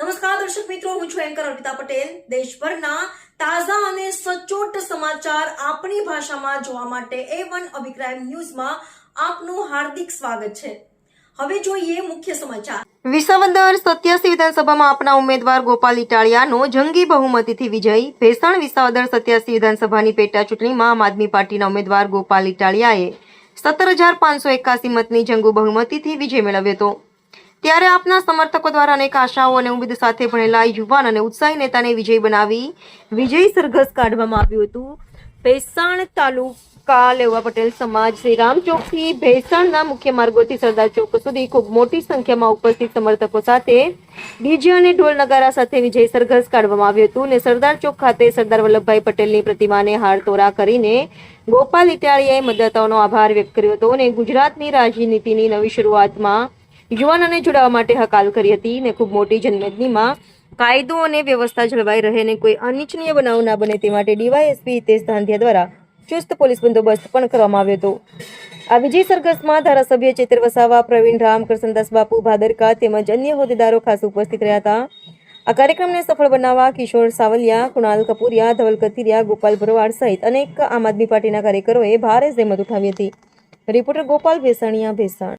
નમસ્કાર, દર્શક મિત્રો, હું છું એન્કર અર્પિતા પટેલ. દેશભરના તાજા અને સચોટ સમાચાર આપણી ભાષામાં જોવા માટે એ વન અભિપ્રાય ન્યૂઝમાં આપનું હાર્દિક સ્વાગત છે. હવે જોઈએ મુખ્ય સમાચાર. વિસાવદર સત્યાસી વિધાનસભામાં આપના ઉમેદવાર ગોપાલ ઇટાળિયાનો જંગી બહુમતીથી વિજય. ભેસાણ વિસાવદર સત્યાસી વિધાનસભાની પેટા ચૂંટણીમાં આમ આદમી પાર્ટીના ઉમેદવાર ગોપાલ ઇટાળિયાએ સત્તર હજાર પાંચસો એકાસી મતની જંગુ બહુમતીથી વિજય મેળવ્યો હતો. ત્યારે આપના સમર્થકો દ્વારા અનેક આશાઓ અને ઉમેદ સાથે ભણેલા યુવાન અને ઉત્સાહી નેતાને વિજય બનાવી વિજય સરઘસ કાઢવામાં આવ્યું હતું. ભેસાણ તાલુકા લેવા પટેલ સમાજ શ્રી રામચોકથી ભેસાણના મુખ્ય માર્ગોથી સરદાર ચોક સુધી ખૂબ મોટી સંખ્યામાં ઉપસ્થિત સમર્થકો સાથે ડીજે અને ઢોલ નગારા સાથે વિજય સરઘસ કાઢવામાં આવ્યું હતું અને સરદાર ચોક ખાતે સરદાર વલ્લભભાઈ પટેલની પ્રતિમાને હાર તોરા કરીને ગોપાલ ઇટાળીયાએ મતદાતાઓનો આભાર વ્યક્ત કર્યો હતો અને ગુજરાતની રાજનીતિની નવી શરૂઆતમાં યુવાનોને જોડાવા માટે હકાલ કરી હતી ને ખૂબ મોટી જનમેદનીમાં કાયદો અને વ્યવસ્થા જળવાઈ રહે ને કોઈ અનિચ્છનીય બનાવ ના બને તે માટે ડીવાયએસપી હિતેશ ધાંધિયા દ્વારા ચુસ્ત પોલીસ બંદોબસ્ત પણ કરવામાં આવ્યો હતો. આ વિજય સરઘસમાં ધારાસભ્ય ચેતર વસાવા, પ્રવીણ રામ કૃષ્ણદાસ બાપુ, ભાદરકા તેમજ અન્ય હોદ્દેદારો ખાસ ઉપસ્થિત રહ્યા હતા. આ કાર્યક્રમને સફળ બનાવવા કિશોર સાવલિયા, કુણાલ કપૂરિયા, ધવલ કથિરિયા, ગોપાલ ભરવાડ સહિત અનેક આમ આદમી પાર્ટીના કાર્યકરોએ ભારે જહેમત ઉઠાવી હતી. રિપોર્ટર ગોપાલ ભેસાણીયા, ભેસાણ.